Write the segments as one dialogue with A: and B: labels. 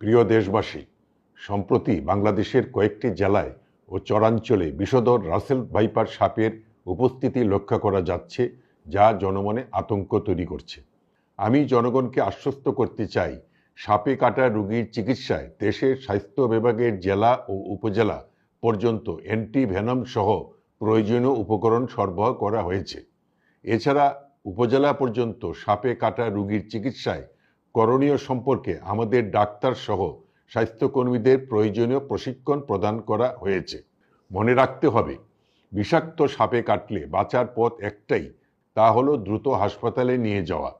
A: প্রিয় দেশবাসী, সম্প্রতি বাংলাদেশের কয়েকটি জেলায় ও চরাঞ্চলে বিষধর রাসেল ভাইপার সাপের উপস্থিতি লক্ষ্য করা যাচ্ছে, যা জনমনে আতঙ্ক তৈরি করছে। আমি জনগণকে আশ্বস্ত করতে চাই, সাপে কাটা রোগীর চিকিৎসায় দেশের স্বাস্থ্য বিভাগের জেলা ও উপজেলা পর্যন্ত অ্যান্টিভেনম সহ প্রয়োজনীয় উপকরণ সরবরাহ করা হয়েছে। এছাড়া উপজেলা পর্যন্ত সাপে কাটা রোগীর চিকিৎসায় করণীয় সম্পর্কে আমাদের ডাক্তার সহ স্বাস্থ্যকর্মীদের প্রয়োজনীয় প্রশিক্ষণ প্রদান করা হয়েছে। মনে রাখতে হবে, বিষাক্ত সাপে কাটলে বাঁচার পথ একটাই, তা হলো দ্রুত হাসপাতালে নিয়ে যাওয়া।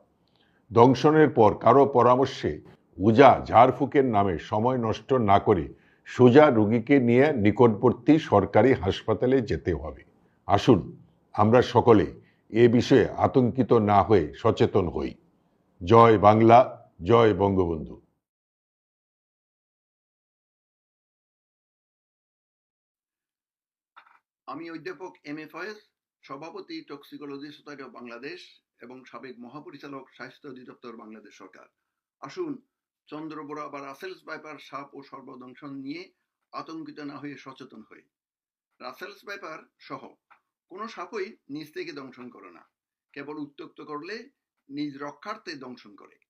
A: দংশনের পর কারও পরামর্শে উজা ঝাড়ফুঁকের নামে সময় নষ্ট না করে সোজা রুগীকে নিয়ে নিকটবর্তী সরকারি হাসপাতালে যেতে হবে। আসুন, আমরা সকলে এ বিষয়ে আতঙ্কিত না হয়ে সচেতন হই। জয় বাংলা। জয় বঙ্গবন্ধু।
B: আমি অধ্যাপক এম এ ফয়েজ সভাপতি টক্সিকোলজি সোসাইটি অফ বাংলাদেশ এবং সাবেক মহাপরিচালক স্বাস্থ্য অধিদপ্তর বাংলাদেশ সরকার। আসুন চন্দ্রবোড়া বা রাসেলস বাইপার সাপ ও সর্বদংশন নিয়ে আতঙ্কিত না হয়ে সচেতন হই। রাসেলস বাইপার সহ, কোনো সাপই নিজ থেকে দংশন করে না। কেবল উত্তক্ত করলে নিজ রক্ষার্থে দংশন করে।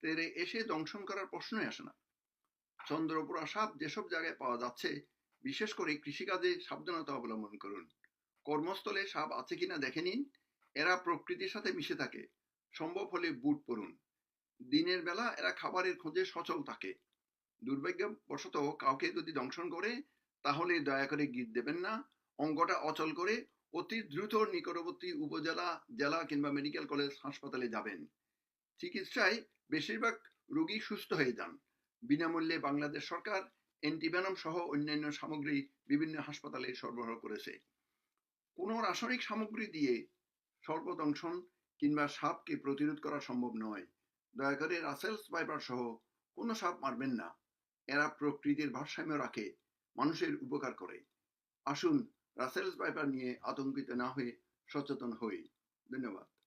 B: তেরে এসে দংশন করার প্রশ্নই আসে না। চন্দ্রপোড়া সাপ যেসব জায়গায় পাওয়া যাচ্ছে, বিশেষ করে কৃষিকাজে সাবধানতা অবলম্বন করুন। কর্মস্থলে সাপ আছে কিনা দেখে নিন। এরা প্রকৃতির সাথে মিশে থাকে। সম্ভব হলে বুট পরুন। দিনের বেলা এরা খাবারের খোঁজে সচল থাকে। দুর্ভাগ্যবশত কাউকে যদি দংশন করে, তাহলে দয়া করে গিট দেবেন না। অঙ্গটা অচল করে অতি দ্রুত নিকটবর্তী উপজেলা, জেলা কিংবা মেডিকেল কলেজ হাসপাতালে যাবেন। চিকিৎসায় বেশিরভাগ রোগী সুস্থ হয়ে যান। বিনামূল্যে বাংলাদেশ সরকার অ্যান্টিভেনম সহ অন্যান্য সামগ্রী বিভিন্ন হাসপাতালে সরবরাহ করেছে। কোনো রাসায়নিক সামগ্রী দিয়ে সর্বদংশন কিংবা সাপকে প্রতিরোধ করা সম্ভব নয়। দয়া করে রাসেলস ভাইপার সহ কোনো সাপ মারবেন না। এরা প্রকৃতির ভারসাম্য রাখে, মানুষের উপকার করে। আসুন রাসেলস ভাইপার নিয়ে আতঙ্কিত না হয়ে সচেতন হই। ধন্যবাদ।